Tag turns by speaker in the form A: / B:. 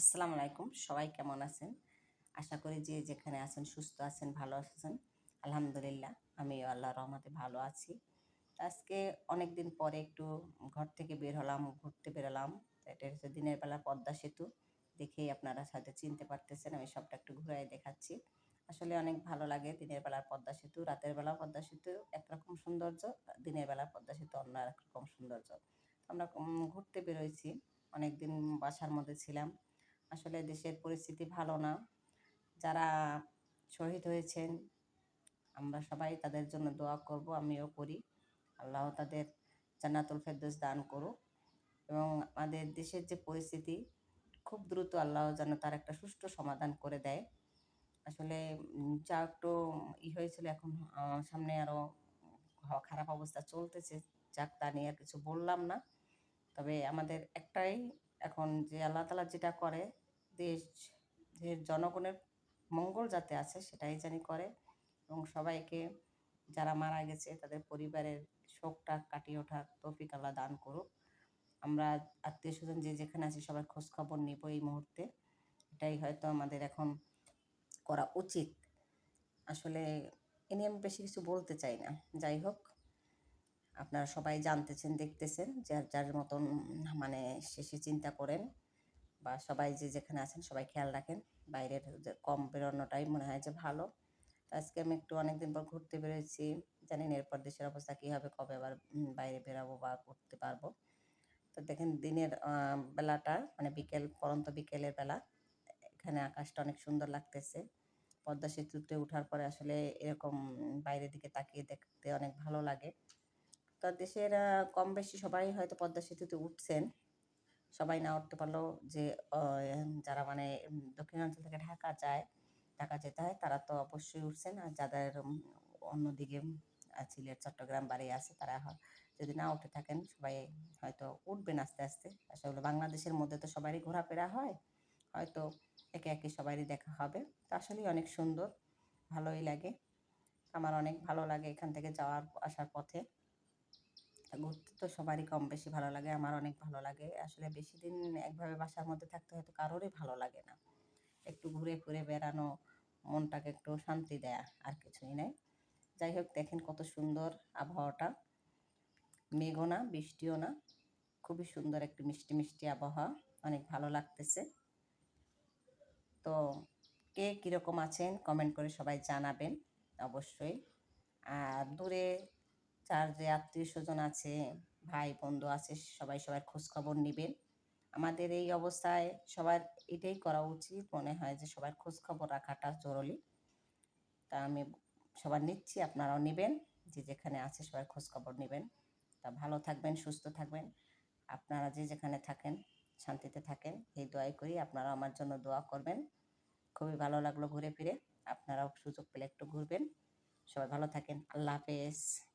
A: আসসালামু আলাইকুম। সবাই কেমন আছেন? আশা করি যে যেখানে আছেন সুস্থ আছেন, ভালো আছেন। আলহামদুলিল্লাহ, আমিও আল্লাহ রহমতে ভালো আছি। আজকে অনেক দিন পরে একটু ঘর থেকে বের হলাম, ঘুরতে বেরোলাম। এটা হচ্ছে দিনের বেলা পদ্মা সেতু। দেখেই আপনারা হয়তো চিনতে পারতেছেন, আমি সবটা একটু ঘুরাই দেখাচ্ছি। আসলে অনেক ভালো লাগে দিনের বেলার পদ্মা সেতু, রাতের বেলা পদ্মা সেতু, একরকম সৌন্দর্য। দিনের বেলা পদ্মা সেতু অন্য একরকম সৌন্দর্য। আমরা ঘুরতে বেরোইছি, অনেকদিন বাসার মধ্যে ছিলাম। আসলে দেশের পরিস্থিতি ভালো না। যারা শহীদ হয়েছেন, আমরা সবাই তাদের জন্য দোয়া করব, আমিও করি। আল্লাহ তাদের জান্নাতুল ফেরদৌস দান করুক। এবং আমাদের দেশের যে পরিস্থিতি, খুব দ্রুত আল্লাহ যেন তার একটা সুষ্ঠু সমাধান করে দেয়। আসলে যা একটু ই হয়েছিল, এখন সামনে আরও খারাপ অবস্থা চলতেছে, যাক তা নিয়ে আর কিছু বললাম না। তবে আমাদের একটাই এখন যে আল্লাহ তালা যেটা করে দেশ যে জনগণের মঙ্গল যাতে আছে সেটাই জানি করে এবং সবাইকে যারা মারা গেছে তাদের পরিবারের শোকটা কাটিয়ে ওঠার তৌফিক আল্লাহ দান করুক। আমরা আত্মীয় স্বজন যে যেখানে আছি সবাই খোঁজ খবর নিব এই মুহূর্তে। এটাই হয়তো আমাদের এখন করা উচিত। আসলে এ নিয়ে আমি বেশি কিছু বলতে চাই না। যাই হোক, আপনারা সবাই জানতেছেন, দেখতেছেন, যার যার মতন মানে শেষে চিন্তা করেন। বা সবাই যে যেখানে আছেন সবাই খেয়াল রাখেন। বাইরের কম বেরোনোটাই মনে হয় যে ভালো। আজকে আমি একটু অনেকদিন পর ঘুরতে বেরোয়েছি। জানি না এরপর দেশের অবস্থা কী হবে, কবে আবার বাইরে বেরাবো বা ঘুরতে পারব। তো দেখেন দিনের বেলাটা মানে বিকেল, পরন্ত বিকেলের বেলা, এখানে আকাশটা অনেক সুন্দর লাগতেছে। পদ্মা সেতুতে ওঠার পরে আসলে এরকম বাইরের দিকে তাকিয়ে দেখতে অনেক ভালো লাগে। তো দেশের কম বেশি সবাই হয়তো পদ্মা সেতুতে উঠছেন। সবাই না উঠতে পারলেও যে যারা মানে দক্ষিণাঞ্চল থেকে ঢাকা যায়, ঢাকা যেতে হয়, তারা তো অবশ্যই উঠছেন। আর যাদের অন্যদিকে সিলেট, চট্টগ্রাম বাড়ি আছে, তারা যদি না উঠে থাকেন, সবাই হয়তো উঠবেন আস্তে আস্তে। আসলে বাংলাদেশের মধ্যে তো সবারই ঘোরাফেরা হয়, হয়তো একে একে সবারই দেখা হবে। তো আসলেই অনেক সুন্দর, ভালোই লাগে। আমার অনেক ভালো লাগে এখান থেকে যাওয়ার, আসার পথে। ঘুরতে তো সবারই কম বেশি ভালো লাগে, আমার অনেক ভালো লাগে। আসলে বেশি দিন একভাবে বাসার মধ্যে থাকতে হয়তো কারোরই ভালো লাগে না। একটু ঘুরে ঘুরে বেড়ানো, মনটাকে একটু শান্তি দেয়া, আর কিছুই নাই। যাই হোক, দেখেন কত সুন্দর আবহাওয়াটা। মেঘও না, বৃষ্টিও না। খুবই সুন্দর একটু মিষ্টি মিষ্টি আবহাওয়া, অনেক ভালো লাগতেছে। তো কে কীরকম আছেন কমেন্ট করে সবাই জানাবেন অবশ্যই। আর দূরে যার যে আত্মীয় স্বজন আছে, ভাই, বন্ধু আছে, সবাই সবার খোঁজ খবর নেবেন আমাদের এই অবস্থায় সবার এটাই করা উচিত মনে হয় যে সবার খোঁজ খবর রাখাটা জরুরি। তা আমি সবার নিচ্ছি, আপনারাও নেবেন, যে যেখানে আছে সবার খোঁজ খবর নেবেন। তা ভালো থাকবেন, সুস্থ থাকবেন। আপনারা যে যেখানে থাকেন, শান্তিতে থাকেন, এই দোয়াই করি, আপনারাও আমার জন্য দোয়া করবেন। খুবই ভালো লাগল ঘুরে ফিরে, আপনারাও সুযোগ পেলে একটু ঘুরবেন। সবাই ভালো থাকেন, আল্লাহ হাফেজ।